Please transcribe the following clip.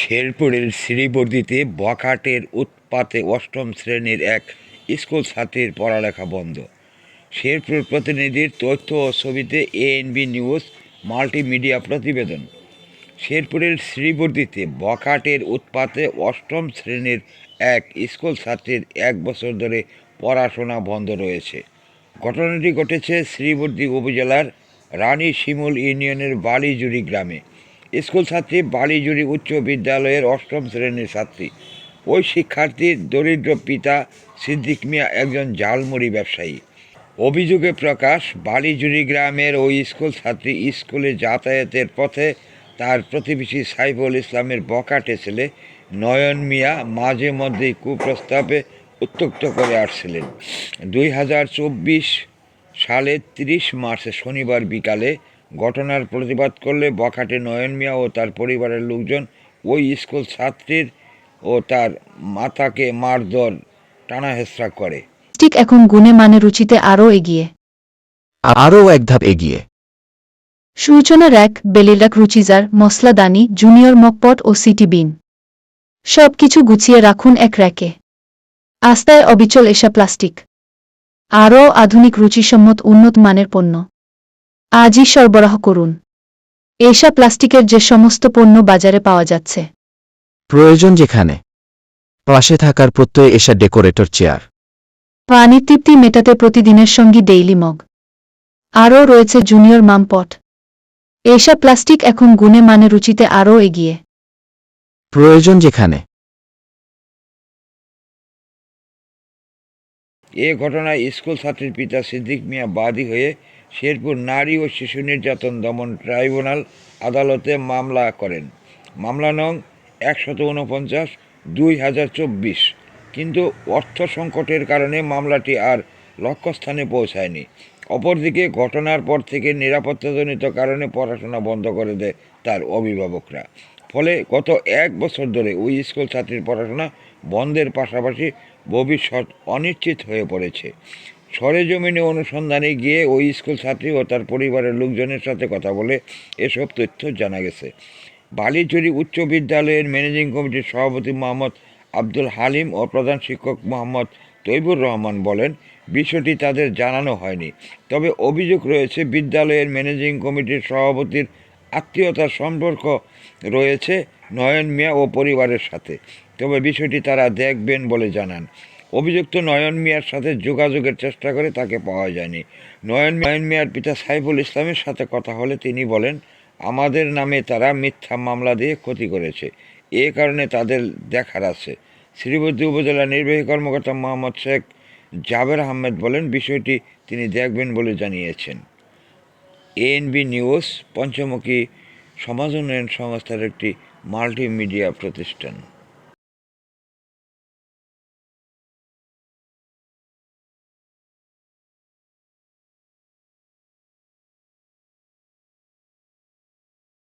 শেরপুরের শ্রীবর্দিতে বখাটের উৎপাতে অষ্টম শ্রেণির এক স্কুল ছাত্রীর পড়ালেখা বন্ধ। শেরপুর প্রতিনিধির তথ্য ও ছবিতে এএনবি নিউজ মাল্টিমিডিয়া প্রতিবেদন। শেরপুরের শ্রীবর্দিতে বখাটের উৎপাতে অষ্টম শ্রেণির এক স্কুল ছাত্রীর এক বছর ধরে পড়াশোনা বন্ধ রয়েছে। ঘটনাটি ঘটেছে শ্রীবর্দী উপজেলার রানী শিমুল ইউনিয়নের বালিজুড়ি গ্রামে। স্কুল ছাত্রী, বালিজুড়ি উচ্চ বিদ্যালয়ের অষ্টম শ্রেণির ছাত্রী। ওই শিক্ষার্থীর দরিদ্র পিতা সিদ্দিক মিয়া একজন জালমুড়ি ব্যবসায়ী। অভিযোগে প্রকাশ, বালিজুড়ি গ্রামের ওই স্কুল ছাত্রী স্কুলে যাতায়াতের পথে তার প্রতিবেশী সাইফুল ইসলামের বকাটে ছেলে নয়ন মিয়া মাঝে মধ্যেই কুপ্রস্তাবে উত্তক্ত করে আসছিলেন। দুই সালের তিরিশ মার্চ শনিবার বিকালে ঘটনার প্রতিবাদ করলে বখাটে নয়ন মিয়া ও তার পরিবারের লোকজন ওই স্কুল ছাত্রীর ও তার মাতাকে মারধর টানাহেঁচড়া করে। ঠিক এখন গুণে মানে রুচিতে আরও এগিয়ে। আরও এক ধাপ এগিয়ে। সূচনা র্যাক বেলিরাক রুচিজার মশলাদানি জুনিয়র মকপট ও সিটি বিন। সব কিছু গুছিয়ে রাখুন এক র্যাকে। আস্তায় অবিচল এসা প্লাস্টিক। আরও আধুনিক রুচিসম্মত উন্নত মানের পণ্য। আজই সরবরাহ করুন। এসা প্লাস্টিকের যে সমস্ত পণ্য বাজারে পাওয়া যাচ্ছে। প্রয়োজন যেখানে। পাশে থাকার প্রত্যয়ে এসা ডেকোরেটর চেয়ার। পানির তৃপ্তি মেটাতে প্রতিদিনের সঙ্গী ডেইলি মগ। আরও রয়েছে জুনিয়র মামপট। এসা প্লাস্টিক এখন গুণে মানে রুচিতে আরও এগিয়ে। প্রয়োজন যেখানে। এ ঘটনায় স্কুল ছাত্রীর পিতা সিদ্দিক মিয়া বাদী হয়ে শেরপুর নারী ও শিশু নির্যাতন দমন ট্রাইব্যুনাল আদালতে মামলা করেন। মামলা নং একশত উনপঞ্চাশ দুই হাজার চব্বিশ। কিন্তু অর্থ সংকটের কারণে মামলাটি আর লক্ষ্যস্থানে পৌঁছায়নি। অপরদিকে ঘটনার পর থেকে নিরাপত্তাজনিত কারণে পড়াশোনা বন্ধ করে দেয় তার অভিভাবকরা। ফলে গত এক বছর ধরে ওই স্কুল ছাত্রীর পড়াশোনা বন্ধের পাশাপাশি ভবিষ্যৎ অনিশ্চিত হয়ে পড়েছে। সরেজমিনে অনুসন্ধানে গিয়ে ওই স্কুল ছাত্রী ও তার পরিবারের লোকজনের সাথে কথা বলে এসব তথ্য জানা গেছে। বালিচুরি উচ্চ বিদ্যালয়ের ম্যানেজিং কমিটির সভাপতি মোহাম্মদ আব্দুল হালিম ও প্রধান শিক্ষক মোহাম্মদ তৈবুর রহমান বলেন, বিষয়টি তাদের জানানো হয়নি। তবে অভিযোগ রয়েছে, বিদ্যালয়ের ম্যানেজিং কমিটির সভাপতির আত্মীয়তার সম্পর্ক রয়েছে নয়ন মিয়া ও পরিবারের সাথে। তবে বিষয়টি তারা দেখবেন বলে জানান। অভিযুক্ত নয়ন মিয়ার সাথে যোগাযোগের চেষ্টা করে তাকে পাওয়া যায়নি। নয়ন নয়ন মিয়ার পিতা সাইফুল ইসলামের সাথে কথা হলে তিনি বলেন, আমাদের নামে তারা মিথ্যা মামলা দিয়ে ক্ষতি করেছে। এ কারণে তাদের দেখার আছে। শ্রীবর্দী উপজেলা নির্বাহী কর্মকর্তা মোহাম্মদ শেখ জাবের আহমেদ বলেন, বিষয়টি তিনি দেখবেন বলে জানিয়েছেন। এএনবি নিউজ, পঞ্চমুখী সমাজ উন্নয়ন সংস্থার একটি মাল্টিমিডিয়া প্রতিষ্ঠান।